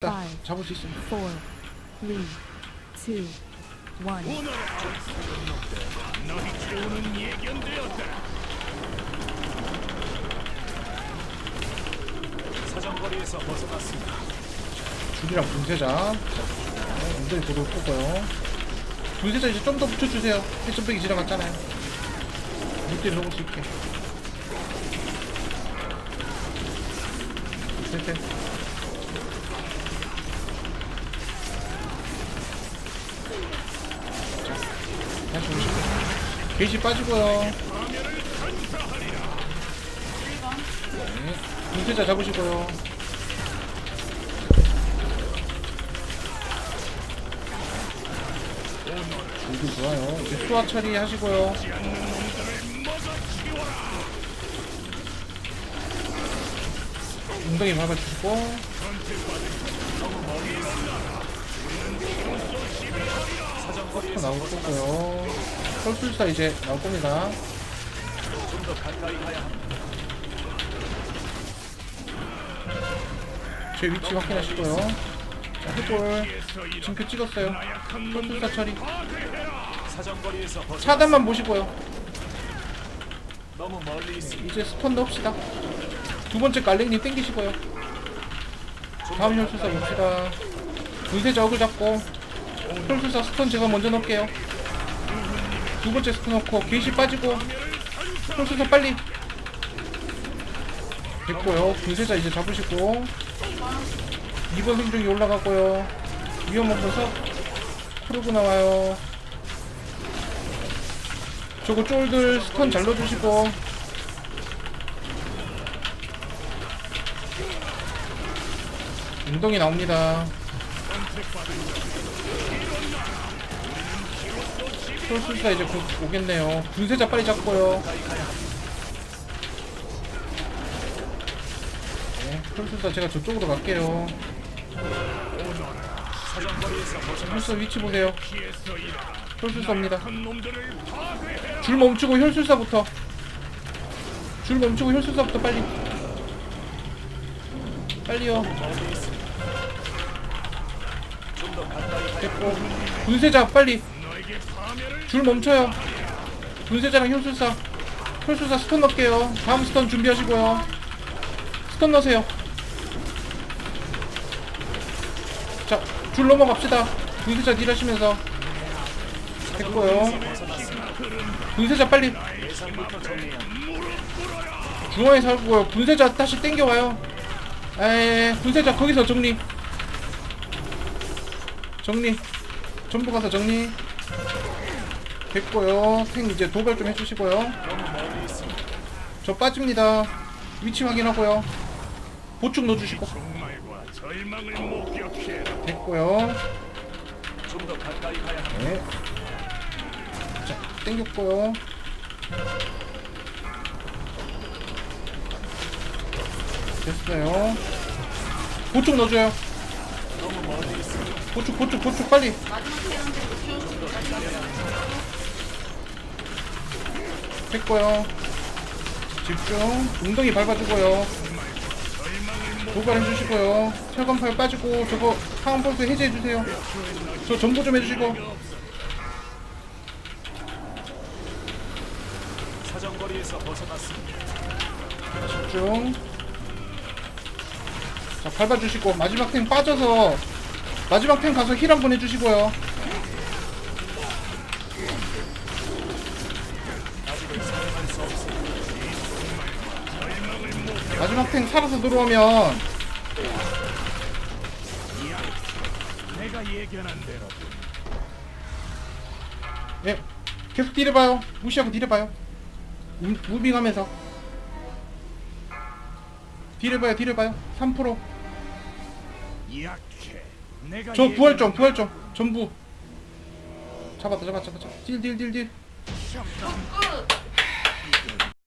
자. 잡을 수 있습니다. four, three, two, one. 사정거리에서 벗어났습니다. 줄이랑 분쇄자. 자, 엉덩이 도로 쏘고요. 분쇄자 이제 좀 더 붙여주세요. 패션백이 지나갔잖아요. 물기를 녹을 수 있게. 됐대. 다시 오시고. 게이지 빠지고요. 네. 분쇄자 잡으시고요. 이거 좋아요. 이제 수화 처리 하시고요. 엉덩이 밟아주시고. 또 나올 거고요. 혈술사 이제 나올 겁니다. 제 위치 확인하시고요. 자, 해골. 징크 찍었어요. 혈술사 처리. 차단만 보시고요. 이제 스턴 넣읍시다. 두 번째 깔랭님 땡기시고요. 다음 혈술사 봅시다. 분쇄자 억을 잡고 혈술사 스턴 제가 먼저 넣을게요. 두 번째 스턴 넣고 게이시 빠지고 혈술사 빨리 됐고요. 분쇄자 이제 잡으시고 2번 생존기 올라가고요. 위험 없어서 크루그 나와요. 저거 쫄들 스턴 잘 넣어주시고 운동이 나옵니다. 솔술사 이제 곧 오겠네요. 분쇄자 빨리 잡고요. 네, 솔술사 제가 저쪽으로 갈게요. 혈술사 위치 보세요. 혈술사입니다. 줄 멈추고 혈술사부터. 줄 멈추고 혈술사부터 빨리. 빨리요. 됐고. 분쇄자 빨리. 줄 멈춰요. 분쇄자랑 혈술사. 혈술사 스턴 넣을게요. 다음 스턴 준비하시고요. 스턴 넣으세요. 자, 줄 넘어갑시다. 분쇄자 딜하시면서. 됐고요. 분쇄자 빨리. 중앙에 살고요. 분쇄자 다시 땡겨와요. 에 분쇄자 거기서 정리. 정리. 전부 가서 정리. 됐고요. 탱 이제 도발 좀 해주시고요. 저 빠집니다. 위치 확인하고요. 보충 넣어주시고. 됐고요. 네. 자, 땡겼고요. 됐어요. 보충 넣어줘요. 보충, 보충, 보충 빨리. 됐고요. 집중. 웅덩이 밟아주고요. 도발해주시고요. 철관팔 빠지고 저거 항암볼트 해제해주세요. 저 전보 좀 해주시고. 집중. 자, 밟아주시고 마지막 탱 빠져서 마지막 탱 가서 힐 한 번 해주시고요. 사용할 수 없습니다. 마지막 탱 살아서 들어오면 예 계속 딜해봐요. 무시하고 딜해봐요. 무, 무빙하면서 딜해봐요. 딜해봐요. 3%. 약해. 저 부활 좀 부활 좀. 전부. 잡았다 잡았다 잡았다. 딜딜딜딜